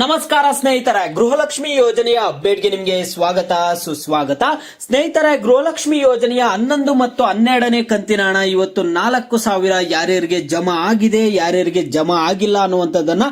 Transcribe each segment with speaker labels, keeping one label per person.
Speaker 1: ನಮಸ್ಕಾರ ಸ್ನೇಹಿತರ, ಗೃಹಲಕ್ಷ್ಮಿ ಯೋಜನೆಯ ಅಪ್ಡೇಟ್ಗೆ ನಿಮಗೆ ಸ್ವಾಗತ, ಸುಸ್ವಾಗತ. ಸ್ನೇಹಿತರ, ಗೃಹಲಕ್ಷ್ಮಿ ಯೋಜನೆಯ ಹನ್ನೊಂದು ಮತ್ತು ಹನ್ನೆರಡನೇ ಕಂತಿನ ಹಣ ಇವತ್ತು ನಾಲ್ಕು ಸಾವಿರ ಯಾರ್ಯಾರಿಗೆ ಜಮಾ ಆಗಿದೆ, ಯಾರ್ಯಾರಿಗೆ ಜಮಾ ಆಗಿಲ್ಲ ಅನ್ನುವಂಥದ್ದನ್ನ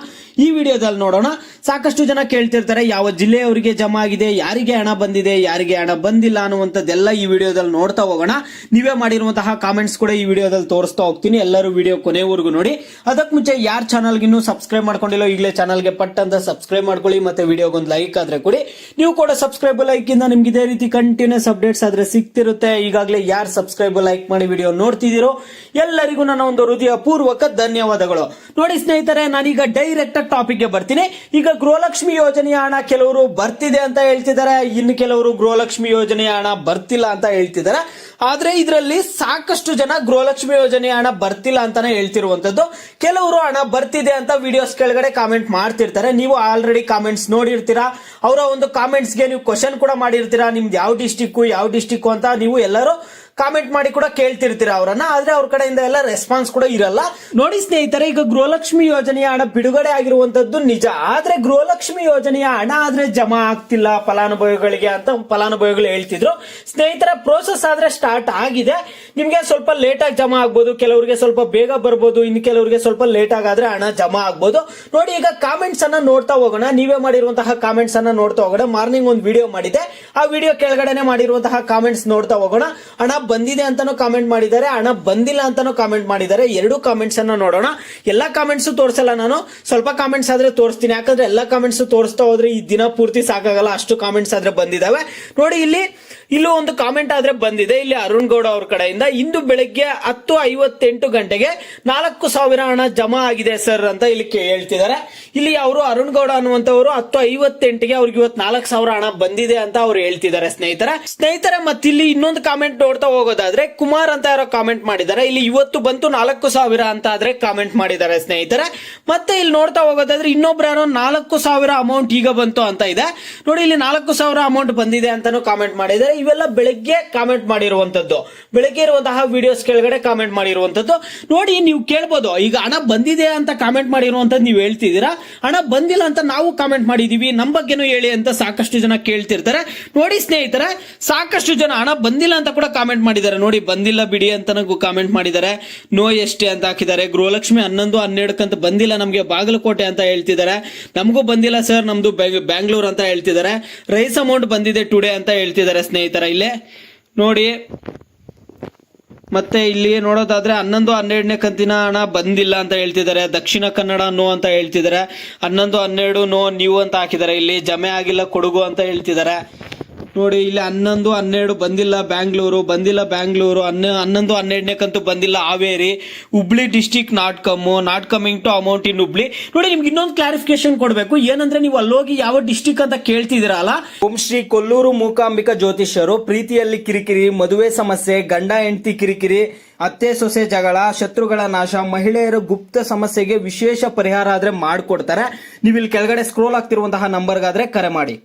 Speaker 1: ಈ ವಿಡಿಯೋದಲ್ಲಿ ನೋಡೋಣ. ಸಾಕಷ್ಟು ಜನ ಕೇಳ್ತಿರ್ತಾರೆ, ಯಾವ ಜಿಲ್ಲೆಯವರಿಗೆ ಜಮಾ ಆಗಿದೆ, ಯಾರಿಗೆ ಹಣ ಬಂದಿದೆ, ಯಾರಿಗೆ ಹಣ ಬಂದಿಲ್ಲ ಅನ್ನುವಂಥದ್ದೆಲ್ಲ ಈ ವಿಡಿಯೋದಲ್ಲಿ ನೋಡ್ತಾ ಹೋಗೋಣ. ನೀವೇ ಮಾಡಿರುವಂತಹ ಕಾಮೆಂಟ್ಸ್ ಕೂಡ ಈ ವಿಡಿಯೋದಲ್ಲಿ ತೋರಿಸ್ತಾ ಹೋಗ್ತೀನಿ. ಎಲ್ಲರೂ ವಿಡಿಯೋ ಕೊನೆವರೆಗೂ ನೋಡಿ. ಅದಕ್ಕೆ ಮುಂಚೆ ಯಾರ ಚಾನಲ್ಗಿನ್ನೂ ಸಬ್ಸ್ಕ್ರೈಬ್ ಮಾಡ್ಕೊಂಡಿಲ್ಲ ಈಗಲೇ ಚಾನಲ್ಗೆ ಪಟ್ ಅಂತ ಸಬ್ಸ್ಕ್ರೈಬ್ ಮಾಡ್ಕೊಳ್ಳಿ ಮತ್ತೆ ವಿಡಿಯೋಗೊಂದು ಲೈಕ್ ಆದ್ರೆ ಕೊಡಿ. ನೀವು ಕೂಡ ಸಬ್ಸ್ಕ್ರೈಬ್ ಲೈಕ್ ಇಂದ ನಿಮ್ಗೆ ಇದೇ ರೀತಿ ಕಂಟಿನ್ಯೂಸ್ ಅಪ್ಡೇಟ್ಸ್ ಆದ್ರೆ ಸಿಗ್ತಿರುತ್ತೆ. ಈಗಾಗಲೇ ಯಾರು ಸಬ್ಸ್ಕ್ರೈಬ್ ಲೈಕ್ ಮಾಡಿ ವಿಡಿಯೋ ನೋಡ್ತಿದ್ದೀರೋ ಎಲ್ಲರಿಗೂ ನನ್ನ ಒಂದು ಹೃದಯ ಪೂರ್ವಕ ಧನ್ಯವಾದಗಳು. ನೋಡಿ ಸ್ನೇಹಿತರೆ, ನಾನೀಗ ಡೈರೆಕ್ಟ್ ಟಾಪಿಕ್ಗೆ ಬರ್ತೀನಿ. ಈಗ ಗೃಹಲಕ್ಷ್ಮಿ ಯೋಜನೆಯ ಹಣ ಕೆಲವರು ಬರ್ತಿದೆ ಅಂತ ಹೇಳ್ತಿದ್ದಾರೆ. ಇನ್ನು ಕೆಲವರು ಗೃಹಲಕ್ಷ್ಮಿ ಯೋಜನೆಯ ಹಣ ಬರ್ತಿಲ್ಲ ಅಂತ ಹೇಳ್ತಿದ್ದಾರೆ. ಆದ್ರೆ ಇದರಲ್ಲಿ ಸಾಕಷ್ಟು ಜನ ಗೃಹಲಕ್ಷ್ಮಿ ಯೋಜನೆಯ ಹಣ ಬರ್ತಿಲ್ಲ ಅಂತಾನೆ ಹೇಳ್ತಿರುವಂತದ್ದು. ಕೆಲವರು ಹಣ ಬರ್ತಿದೆ ಅಂತ ವಿಡಿಯೋಸ್ ಕೆಳಗಡೆ ಕಾಮೆಂಟ್ ಮಾಡ್ತಿರ್ತಾರೆ. ನೀವು ಆಲ್ರೆಡಿ ಕಾಮೆಂಟ್ಸ್ ನೋಡಿರ್ತೀರಾ? ಅವರ ಒಂದು ಕಾಮೆಂಟ್ಸ್ಗೆ ನೀವು ಕ್ವಶನ್ ಕೂಡ ಮಾಡಿರ್ತೀರಾ? ನಿಮ್ದು ಯಾವ ಡಿಸ್ಟಿಕ್ಕು ಯಾವ ಡಿಸ್ಟಿಕ್ಕು ಅಂತ ನೀವು ಎಲ್ಲರೂ ಕಾಮೆಂಟ್ ಮಾಡಿ ಕೂಡ ಕೇಳ್ತಿರ್ತೀರ ಅವರನ್ನ, ಆದ್ರೆ ಅವ್ರ ಕಡೆಯಿಂದ ಎಲ್ಲ ರೆಸ್ಪಾನ್ಸ್ ಕೂಡ ಇರಲ್ಲ. ನೋಡಿ ಸ್ನೇಹಿತರೆ, ಈಗ ಗೃಹಲಕ್ಷ್ಮಿ ಯೋಜನೆಯ ಹಣ ಬಿಡುಗಡೆ ಆಗಿರುವಂತದ್ದು ನಿಜ. ಆದ್ರೆ ಗೃಹಲಕ್ಷ್ಮಿ ಯೋಜನೆಯ ಹಣ ಆದ್ರೆ ಜಮಾ ಆಗ್ತಿಲ್ಲ ಫಲಾನುಭವಿಗಳಿಗೆ ಅಂತ ಫಲಾನುಭವಿಗಳು ಹೇಳ್ತಿದ್ರು. ಸ್ನೇಹಿತರ ಪ್ರೋಸೆಸ್ ಆದ್ರೆ ಸ್ಟಾರ್ಟ್ ಆಗಿದೆ. ನಿಮ್ಗೆ ಸ್ವಲ್ಪ ಲೇಟ್ ಆಗಿ ಜಮಾ ಆಗ್ಬೋದು, ಕೆಲವರಿಗೆ ಸ್ವಲ್ಪ ಬೇಗ ಬರ್ಬೋದು, ಇನ್ನು ಕೆಲವರಿಗೆ ಸ್ವಲ್ಪ ಲೇಟ್ ಆಗಾದ್ರೆ ಹಣ ಜಮಾ ಆಗ್ಬೋದು. ನೋಡಿ, ಈಗ ಕಾಮೆಂಟ್ಸ್ ಅನ್ನ ನೋಡ್ತಾ ಹೋಗೋಣ. ನೀವೇ ಮಾಡಿರುವಂತಹ ಕಾಮೆಂಟ್ಸ್ ಅನ್ನ ನೋಡ್ತಾ ಹೋಗೋಣ. ಮಾರ್ನಿಂಗ್ ಒಂದು ವಿಡಿಯೋ ಮಾಡಿದೆ. ಆ ವಿಡಿಯೋ ಕೆಳಗಡೆನೆ ಮಾಡಿರುವಂತಹ ಕಾಮೆಂಟ್ಸ್ ನೋಡ್ತಾ ಹೋಗೋಣ. ಹಣ ಬಂದಿದೆ ಅಂತಾನು ಕಾಮೆಂಟ್ ಮಾಡಿದ್ದಾರೆ, ಹಣ ಬಂದಿಲ್ಲ ಅಂತಾನು ಕಾಮೆಂಟ್ ಮಾಡಿದ್ದಾರೆ. ಎರಡು ಕಾಮೆಂಟ್ಸ್ ಅನ್ನ ನೋಡೋಣ. ಎಲ್ಲಾ ಕಾಮೆಂಟ್ಸ್ ತೋರಿಸಲ್ಲ ನಾನು. ಸ್ವಲ್ಪ ಕಾಮೆಂಟ್ಸ್ ಆದ್ರೆ ತೋರಿಸ್ತೀನಿ. ಯಾಕಂದ್ರೆ ಎಲ್ಲಾ ಕಾಮೆಂಟ್ಸ್ ತೋರಿಸ್ತಾ ಹೋದ್ರೆ ಈ ದಿನ ಪೂರ್ತಿ ಸಾಕಾಗಲ್ಲ. ಅಷ್ಟು ಕಾಮೆಂಟ್ಸ್ ಆದ್ರೆ ಬಂದಿದಾವೆ. ನೋಡಿ ಇಲ್ಲಿ ಇಲ್ಲೂ ಒಂದು ಕಾಮೆಂಟ್ ಆದ್ರೆ ಬಂದಿದೆ. ಇಲ್ಲಿ ಅರುಣ್ ಗೌಡ ಅವ್ರ ಕಡೆಯಿಂದ, ಇಂದು ಬೆಳಗ್ಗೆ ಹತ್ತು ಐವತ್ತೆಂಟು ಗಂಟೆಗೆ ನಾಲ್ಕು ಸಾವಿರ ಹಣ ಜಮಾ ಆಗಿದೆ ಸರ್ ಅಂತ ಇಲ್ಲಿ ಹೇಳ್ತಿದ್ದಾರೆ. ಇಲ್ಲಿ ಅವರು ಅರುಣ್ ಗೌಡ ಅನ್ನುವಂತವರು ಹತ್ತು ಐವತ್ತೆಂಟಿಗೆ ಅವ್ರಿಗೆ ಇವತ್ತು ನಾಲ್ಕು ಸಾವಿರ ಹಣ ಬಂದಿದೆ ಅಂತ ಅವ್ರು ಹೇಳ್ತಿದ್ದಾರೆ ಸ್ನೇಹಿತರೆ. ಮತ್ತೆ ಇಲ್ಲಿ ಇನ್ನೊಂದು ಕಾಮೆಂಟ್ ನೋಡ್ತಾ ಹೋಗೋದಾದ್ರೆ, ಕುಮಾರ್ ಅಂತ ಯಾರೋ ಕಾಮೆಂಟ್ ಮಾಡಿದ್ದಾರೆ. ಇಲ್ಲಿ ಇವತ್ತು ಬಂತು ನಾಲ್ಕು ಸಾವಿರ ಅಂತ ಆದ್ರೆ ಕಾಮೆಂಟ್ ಮಾಡಿದ್ದಾರೆ ಸ್ನೇಹಿತರೆ. ಮತ್ತೆ ಇಲ್ಲಿ ನೋಡ್ತಾ ಹೋಗೋದಾದ್ರೆ ಇನ್ನೊಬ್ರು ಯಾರೋ ನಾಲ್ಕು ಸಾವಿರ ಅಮೌಂಟ್ ಈಗ ಬಂತು ಅಂತ ಇದೆ. ನೋಡಿ, ಇಲ್ಲಿ ನಾಲ್ಕು ಸಾವಿರ ಅಮೌಂಟ್ ಬಂದಿದೆ ಅಂತಾನು ಕಾಮೆಂಟ್ ಮಾಡಿದ್ದಾರೆ. ಇವೆಲ್ಲ ಬೆಳಗ್ಗೆ ಕಾಮೆಂಟ್ ಮಾಡಿರುವಂತದ್ದು. ಬೆಳಗ್ಗೆ ಇರುವಂತಹ ವಿಡಿಯೋಸ್ ಕೆಳಗಡೆ ಕಾಮೆಂಟ್ ಮಾಡಿರುವಂತದ್ದು. ನೋಡಿ, ನೀವು ಕೇಳ್ಬೋದು, ಈಗ ಹಣ ಬಂದಿದೆ ಅಂತ ಕಾಮೆಂಟ್ ಮಾಡಿರುವಂತದ್ದು ನೀವು ಹೇಳ್ತಿದ್ದೀರಾ? ಹಣ ಬಂದಿಲ್ಲ ಅಂತ ನಾವು ಕಾಮೆಂಟ್ ಮಾಡಿದೀವಿ ನಮ್ಮ ಬಗ್ಗೆನೂ ಹೇಳಿ ಅಂತ ಸಾಕಷ್ಟು ಜನ ಕೇಳ್ತಿರ್ತಾರೆ. ನೋಡಿ, ಸ್ನೇಹಿತರೆ, ಸಾಕಷ್ಟು ಜನ ಹಣ ಬಂದಿಲ್ಲ ಅಂತ ಕೂಡ ಕಾಮೆಂಟ್ ಮಾಡಿದ್ದಾರೆ. ನೋಡಿ, ಬಂದಿಲ್ಲ ಬಿಡಿ ಅಂತ ಕಾಮೆಂಟ್ ಮಾಡಿದ್ದಾರೆ. ನೋ ಎಷ್ಟೇ ಅಂತ ಹಾಕಿದ್ದಾರೆ. ಗೃಹಲಕ್ಷ್ಮಿ ಹನ್ನೊಂದು ಹನ್ನೆರಡಕ್ಕಂತ ಬಂದಿಲ್ಲ ನಮಗೆ ಬಾಗಲಕೋಟೆ ಅಂತ ಹೇಳ್ತಿದ್ದಾರೆ. ನಮಗೂ ಬಂದಿಲ್ಲ ಸರ್, ನಮ್ದು ಬ್ಯಾಂಗ್ಳೂರ್ ಅಂತ ಹೇಳ್ತಿದ್ದಾರೆ. ರೈಸ್ ಅಮೌಂಟ್ ಬಂದಿದೆ ಟುಡೇ ಅಂತ ಹೇಳ್ತಿದ್ದಾರೆ ಸ್ನೇಹಿತರ. ಇಲ್ಲೇ. ನೋಡಿ, ಮತ್ತೆ ಇಲ್ಲಿ ನೋಡೋದಾದ್ರೆ ಹನ್ನೊಂದು ಹನ್ನೆರಡನೇ ಕಂತಿನ ಹಣ ಬಂದಿಲ್ಲ ಅಂತ ಹೇಳ್ತಿದ್ದಾರೆ. ದಕ್ಷಿಣ ಕನ್ನಡ ನೋ ಅಂತ ಹೇಳ್ತಿದ್ದಾರೆ. ಹನ್ನೊಂದು ಹನ್ನೆರಡು ನೋ ನೀವು ಅಂತ ಹಾಕಿದ್ದಾರೆ. ಇಲ್ಲಿ ಜಮೆ ಆಗಿಲ್ಲ, ಕೊಡುಗು ಅಂತ ಹೇಳ್ತಿದ್ದಾರೆ. ನೋಡಿ, ಇಲ್ಲಿ ಹನ್ನೊಂದು, ಹನ್ನೆರಡು ಬಂದಿಲ್ಲ ಬ್ಯಾಂಗ್ಳೂರು ಬಂದಿಲ್ಲ ಬ್ಯಾಂಗ್ಳೂರು ಹನ್ನ, ಹನ್ನೊಂದು, ಹನ್ನೆರಡನೇ ಕಂತು ಬಂದಿಲ್ಲ Haveri Hubli district not come not coming to amount in Hubli ನೋಡಿ, ನಿಮ್ಗೆ ಇನ್ನೊಂದು ಕ್ಲಾರಿಫಿಕೇಶನ್ ಕೊಡಬೇಕು. ಏನಂದ್ರೆ ನೀವು ಅಲ್ಲೋಗಿ ಯಾವ ಡಿಸ್ಟಿಕ್ ಅಂತ ಕೇಳ್ತಿದ್ದೀರಲ್ಲ ಓಂ ಶ್ರೀ ಕೊಲ್ಲೂರು ಮೂಕಾಂಬಿಕಾ ಜ್ಯೋತಿಷ್ಯರು, ಪ್ರೀತಿಯಲ್ಲಿ ಕಿರಿಕಿರಿ, ಮದುವೆ ಸಮಸ್ಯೆ, ಗಂಡ, ಹೆಂಡತಿ ಕಿರಿಕಿರಿ, ಅತ್ತೆ, ಸೊಸೆ ಜಗಳ, ಶತ್ರುಗಳ ನಾಶ, ಮಹಿಳೆಯರ ಗುಪ್ತ ಸಮಸ್ಯೆಗೆ ವಿಶೇಷ ಪರಿಹಾರ ಆದ್ರೆ ಮಾಡಿಕೊಡ್ತಾರೆ. ನೀವು ಇಲ್ಲಿ ಕೆಳಗಡೆ ಸ್ಕ್ರೋಲ್ ಆಗ್ತಿರುವಂತಹ ನಂಬರ್ಗಾದ್ರೆ ಕರೆ ಮಾಡಿ.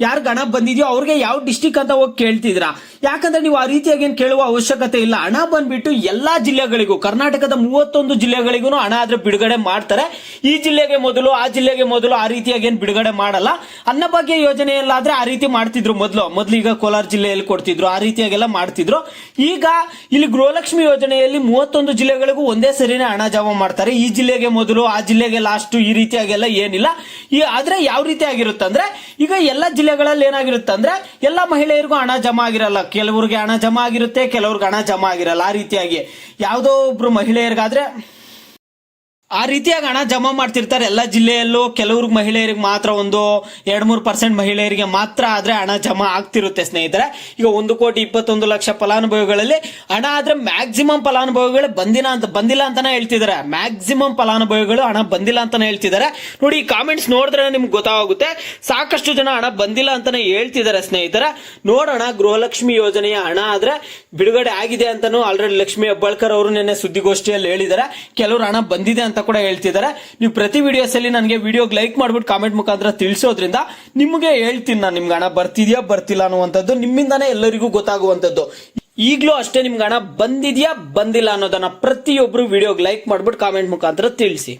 Speaker 1: ಯಾರು ಹಣ ಬಂದಿದೆಯೋ ಅವ್ರಿಗೆ ಯಾವ ಡಿಸ್ಟಿಕ್ ಅಂತ ಹೋಗಿ ಕೇಳ್ತಿದ್ರಾ. ಯಾಕಂದ್ರೆ ನೀವು ಆ ರೀತಿಯಾಗಿ ಏನ್ ಕೇಳುವ ಅವಶ್ಯಕತೆ ಇಲ್ಲ. ಹಣ ಬಂದ್ಬಿಟ್ಟು ಎಲ್ಲಾ ಜಿಲ್ಲೆಗಳಿಗೂ, ಕರ್ನಾಟಕದ ಮೂವತ್ತೊಂದು ಜಿಲ್ಲೆಗಳಿಗೂ ಹಣ ಆದ್ರೆ ಬಿಡುಗಡೆ ಮಾಡ್ತಾರೆ. ಈ ಜಿಲ್ಲೆಗೆ ಮೊದಲು, ಆ ಜಿಲ್ಲೆಗೆ ಮೊದಲು ಆ ರೀತಿಯಾಗಿ ಏನ್ ಬಿಡುಗಡೆ ಮಾಡಲ್ಲ. ಅನ್ನಭಾಗ್ಯ ಯೋಜನೆಯಲ್ಲಾದ್ರೆ ಆ ರೀತಿ ಮಾಡ್ತಿದ್ರು ಮೊದಲು. ಮೊದಲು ಈಗ ಕೋಲಾರ ಜಿಲ್ಲೆಯಲ್ಲಿ ಕೊಡ್ತಿದ್ರು, ಆ ರೀತಿಯಾಗೆಲ್ಲ ಮಾಡ್ತಿದ್ರು. ಈಗ ಇಲ್ಲಿ ಗೃಹಲಕ್ಷ್ಮಿ ಯೋಜನೆಯಲ್ಲಿ ಮೂವತ್ತೊಂದು ಜಿಲ್ಲೆಗಳಿಗೂ ಒಂದೇ ಸರಿನೇ ಹಣ ಜಮಾ ಮಾಡ್ತಾರೆ. ಈ ಜಿಲ್ಲೆಗೆ ಮೊದಲು, ಆ ಜಿಲ್ಲೆಗೆ ಲಾಸ್ಟ್ ಈ ರೀತಿಯಾಗೆಲ್ಲ ಏನಿಲ್ಲ. ಈ ಆದ್ರೆ ಯಾವ ರೀತಿ ಆಗಿರುತ್ತೆ ಅಂದ್ರೆ ಈಗ ಎಲ್ಲ ಜಿಲ್ಲೆಗಳಲ್ಲಿ ಏನಾಗಿರುತ್ತೆ ಅಂದ್ರೆ ಎಲ್ಲ ಮಹಿಳೆಯರಿಗೂ ಹಣ ಜಮಾ ಆಗಿರಲ್ಲ. ಕೆಲವ್ರಿಗೆ ಹಣ ಜಮಾ ಆಗಿರುತ್ತೆ, ಕೆಲವ್ರಿಗೆ ಹಣ ಜಮಾ ಆಗಿರಲ್ಲ. ಆ ರೀತಿಯಾಗಿ ಯಾವುದೋ ಒಬ್ರು ಮಹಿಳೆಯರಿಗಾದ್ರೆ ಆ ರೀತಿಯಾಗಿ ಹಣ ಜಮಾ ಮಾಡ್ತಿರ್ತಾರೆ ಎಲ್ಲ ಜಿಲ್ಲೆಯಲ್ಲೂ ಕೆಲವ್ರಿಗೆ ಮಹಿಳೆಯರಿಗೆ ಮಾತ್ರ ಒಂದು ಎರಡ್ ಮೂರು ಪರ್ಸೆಂಟ್ ಮಹಿಳೆಯರಿಗೆ ಮಾತ್ರ ಆದ್ರೆ ಹಣ ಜಮಾ ಆಗ್ತಿರುತ್ತೆ ಸ್ನೇಹಿತರೆ. ಈಗ ಒಂದು ಕೋಟಿ ಇಪ್ಪತ್ತೊಂದು ಲಕ್ಷ ಫಲಾನುಭವಿಗಳಲ್ಲಿ ಹಣ ಆದ್ರೆ ಮ್ಯಾಕ್ಸಿಮಮ್ ಫಲಾನುಭವಿಗಳು ಬಂದಿಲ್ಲ ಅಂತ ಬಂದಿಲ್ಲ ಅಂತಾನೆ ಹೇಳ್ತಿದ್ದಾರೆ. ಮ್ಯಾಕ್ಸಿಮಮ್ ಫಲಾನುಭವಿಗಳು ಹಣ ಬಂದಿಲ್ಲ ಅಂತಾನೆ ಹೇಳ್ತಿದ್ದಾರೆ. ನೋಡಿ, ಈ ಕಾಮೆಂಟ್ಸ್ ನೋಡಿದ್ರೆ ನಿಮ್ಗೆ ಗೊತ್ತಾಗುತ್ತೆ. ಸಾಕಷ್ಟು ಜನ ಹಣ ಬಂದಿಲ್ಲ ಅಂತಾನೆ ಹೇಳ್ತಿದ್ದಾರೆ ಸ್ನೇಹಿತರೆ. ನೋಡೋಣ, ಗೃಹಲಕ್ಷ್ಮಿ ಯೋಜನೆಯ ಹಣ ಆದ್ರೆ ಬಿಡುಗಡೆ ಆಗಿದೆ ಅಂತಾನು ಆಲ್ರೆಡಿ ಲಕ್ಷ್ಮಿ ಹೆಬ್ಬಾಳ್ಕರ್ ಅವರು ನಿನ್ನೆ ಸುದ್ದಿಗೋಷ್ಠಿಯಲ್ಲಿ ಹೇಳಿದ್ದಾರೆ. ಕೆಲವರು ಹಣ ಬಂದಿದೆ ಅಂತ ಕೂಡ ಹೇಳ್ತಿದ್ದಾರೆ. ನೀವು ಪ್ರತಿ ವಿಡಿಯೋಸ್ ಅಲ್ಲಿ ನನಗೆ ವಿಡಿಯೋಗೆ ಲೈಕ್ ಮಾಡ್ಬಿಟ್ಟು ಕಾಮೆಂಟ್ ಮುಖಾಂತರ ತಿಳಿಸೋದ್ರಿಂದ ನಿಮಗೆ ಹೇಳ್ತೀನಿ ನಾನು. ನಿಮ್ಗೆ ಹಣ ಬರ್ತಿದ್ಯಾ, ಬರ್ತಿಲ್ಲ ಅನ್ನುವಂಥದ್ದು ನಿಮ್ಮಿಂದಾನೇ ಎಲ್ಲರಿಗೂ ಗೊತ್ತಾಗುವಂಥದ್ದು. ಈಗಲೂ ಅಷ್ಟೇ ನಿಮ್ಗೆ ಹಣ ಬಂದಿದ್ಯಾ, ಬಂದಿಲ್ಲ ಅನ್ನೋದನ್ನ ಪ್ರತಿಯೊಬ್ರು ವಿಡಿಯೋಗೆ ಲೈಕ್ ಮಾಡ್ಬಿಟ್ಟು ಕಾಮೆಂಟ್ ಮುಖಾಂತರ ತಿಳಿಸಿ.